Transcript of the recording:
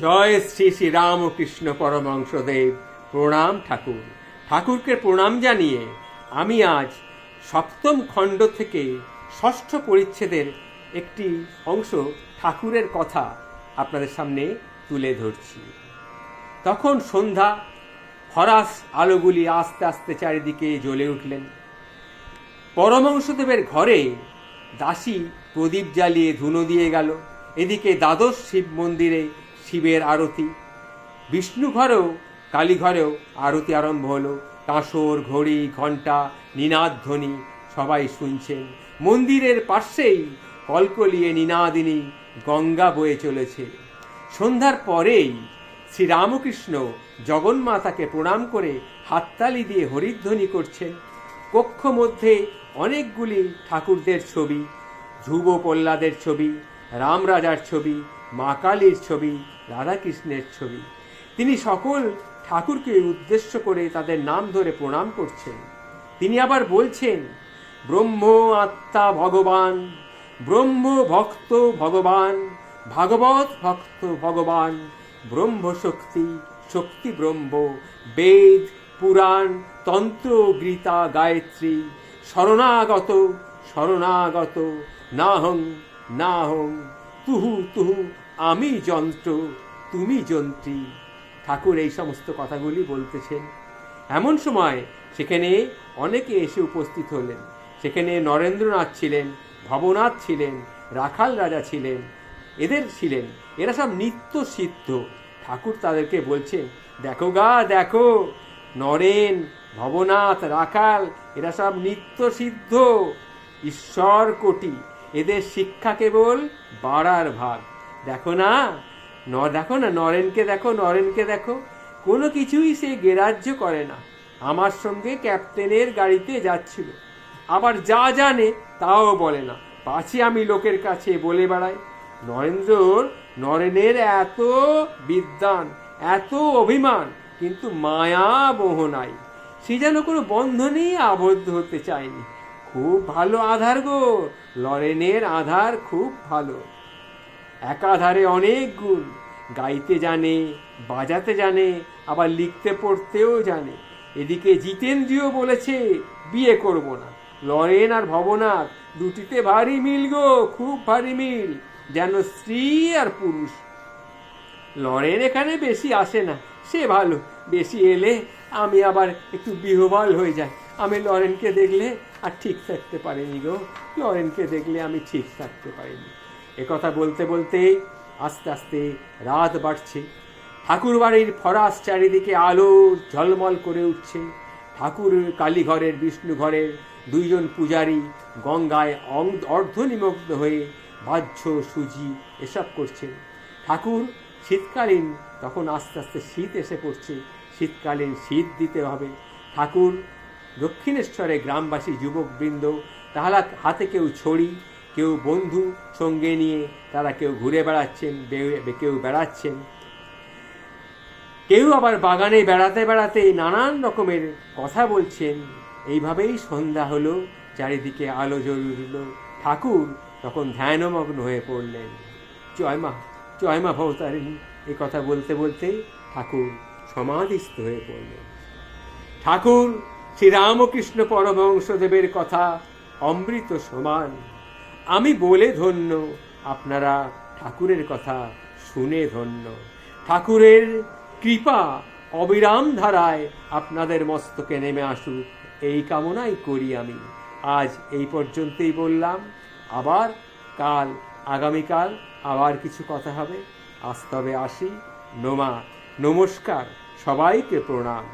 জয় শ্রী শ্রী রামকৃষ্ণ পরমহংসদেব। প্রণাম ঠাকুর। ঠাকুরকে প্রণাম জানিয়ে আমি আজ সপ্তম খণ্ড থেকে ষষ্ঠ পরিচ্ছেদের একটি অংশ ঠাকুরের কথা আপনাদের সামনে তুলে ধরছি। তখন সন্ধ্যা ফরাস আলোগুলি আস্তে আস্তে চারিদিকে জ্বলে উঠলেন। পরমহংসদেবের ঘরে দাসী প্রদীপ জ্বালিয়ে ধুনো দিয়ে গেল। এদিকে দ্বাদশ শিব মন্দিরে শিবের আরতি। বিষ্ণু ঘরেও কালী ঘরেও আরতি আরম্ভ হলো। কাঁসর ঘড়ি, ঘণ্টা নিনাদধ্বনি সবাই শুনছেন। মন্দিরের পাশেই কলকলিয়ে নিনাদিনী গঙ্গা বয়ে চলেছে। সন্ধ্যার পরেই শ্রীরামকৃষ্ণ জগন্মাতাকে প্রণাম করে হাততালি দিয়ে হরিধ্বনি করছেন। কক্ষ মধ্যে অনেকগুলি ঠাকুরদের ছবি, ধ্রুব প্রহ্লাদের ছবি রামরাজার ছবি মা কালীর ছবি রাধাকৃষ্ণের ছবি। তিনি সকল ঠাকুরকে উদ্দেশ্য করে তাদের নাম ধরে প্রণাম করছেন। তিনি আবার বলছেন, ব্রহ্ম আত্মা ভগবান, ব্রহ্ম ভক্ত ভগবান, ভাগবত ভক্ত ভগবান, ব্রহ্ম শক্তি শক্তি ব্রহ্ম, বেদ, পুরাণ, তন্ত্র, গীতা, গায়ত্রী, শরণাগত শরণাগত, নাহং নাহং তুহু তুহু, আমি যন্ত্র, তুমি যন্ত্রী। ঠাকুর এই সমস্ত কথাগুলি বলতেছেন। এমন সময় সেখানে অনেকে এসে উপস্থিত হলেন। সেখানে নরেন্দ্রনাথ ছিলেন, ভবনাথ ছিলেন, রাখাল রাজা ছিলেন, এদের ছিলেন। এরা সব নিত্য সিদ্ধ। ঠাকুর তাদেরকে বলছেন, দেখো গা, দেখো, নরেন, ভবনাথ, রাখাল, এরা সব নিত্য সিদ্ধ। ঈশ্বর কোটি এদের শিক্ষা কেবল বাড়ার ভাগ। দেখো না, ন, দেখো না, নরেনকে দেখো নরেনকে দেখো। কোনো কিছুই সে গ্রাহ্য করে না। আমার সঙ্গে ক্যাপ্টেনের গাড়িতে যাচ্ছিল। আবার যা জানে তাও বলে না। পাছে আমি লোকের কাছে বলে বেড়াই। নরেন্দ্রর, নরেনের এত বিদ্যান এত অভিমান, কিন্তু মায়া মোহ নাই। সে যেন কোনো বন্ধনেই আবদ্ধ হতে চায়নি। খুব ভালো আধার গো। লরেনের আধার খুব ভালো। একাধারে অনেক গুণ। গাইতে জানে, বাজাতে জানে, আবার লিখতে পড়তেও জানে। এদিকে জিতেন্দ্রিয় বলেছে, বিয়ে করব না। লরেন আর ভবনাথ দুটিতে ভারী মিল গো, খুব ভারী মিল। যেন স্ত্রী আর পুরুষ। লরেন এখানে বেশি আসে না, সে ভালো। বেশি এলে আমি আবার একটু বিহবাল হয়ে যাই। আমি লরেনকে দেখলে আর ঠিক থাকতে পারিনি গো। লরেনকে দেখলে আমি ঠিক থাকতে পারিনি। একথা বলতে বলতে আস্তে আস্তে রাত বাড়ছে। ঠাকুর বাড়ির ফরাস চারিদিকে আলো ঝলমল করে উঠছে। ঠাকুর কালীঘরের বিষ্ণু ঘরের দুইজন পূজারী গঙ্গায় অং- অর্ধনিমগ্ন হয়ে বাহ্য সুজি এসব করছেন। ঠাকুর শীতকালীন, তখন আস্তে আস্তে শীত এসে পড়ছে। শীতকালীন শীত দিতে হবে। ঠাকুর দক্ষিণেশ্বরে গ্রামবাসী যুবকবৃন্দ, তাহারা হাতে কেউ ছড়ি, কেউ বন্ধু সঙ্গে নিয়ে তারা কেউ ঘুরে বেড়াচ্ছেন কেউ বেড়াচ্ছেন। কেউ আবার বাগানে বেড়াতে বেড়াতে নানান রকমের কথা বলছেন। এইভাবেই সন্ধ্যা হলো, চারিদিকে আলো জ্বলে উঠল ঠাকুর তখন ধ্যানমগ্ন হয়ে পড়লেন। জয় মা জয় মা ভবতারিণী এই কথা বলতে বলতে ঠাকুর সমাধিস্থ হয়ে পড়লেন। ঠাকুর শ্রীরামকৃষ্ণ পরমহংসদেবের কথা অমৃত সমান। আমি বলে ধন্য, আপনারা ঠাকুরের কথা শুনে ধন্য। ঠাকুরের কৃপা অবিরাম ধারায় আপনাদের মস্তকে নেমে আসুক, এই কামনাই করি আমি। আজ এই পর্যন্তই বললাম। আবার কাল, আগামীকাল আবার কিছু কথা হবে। আজ তবে আসি। নোমা, নমস্কার, সবাইকে প্রণাম।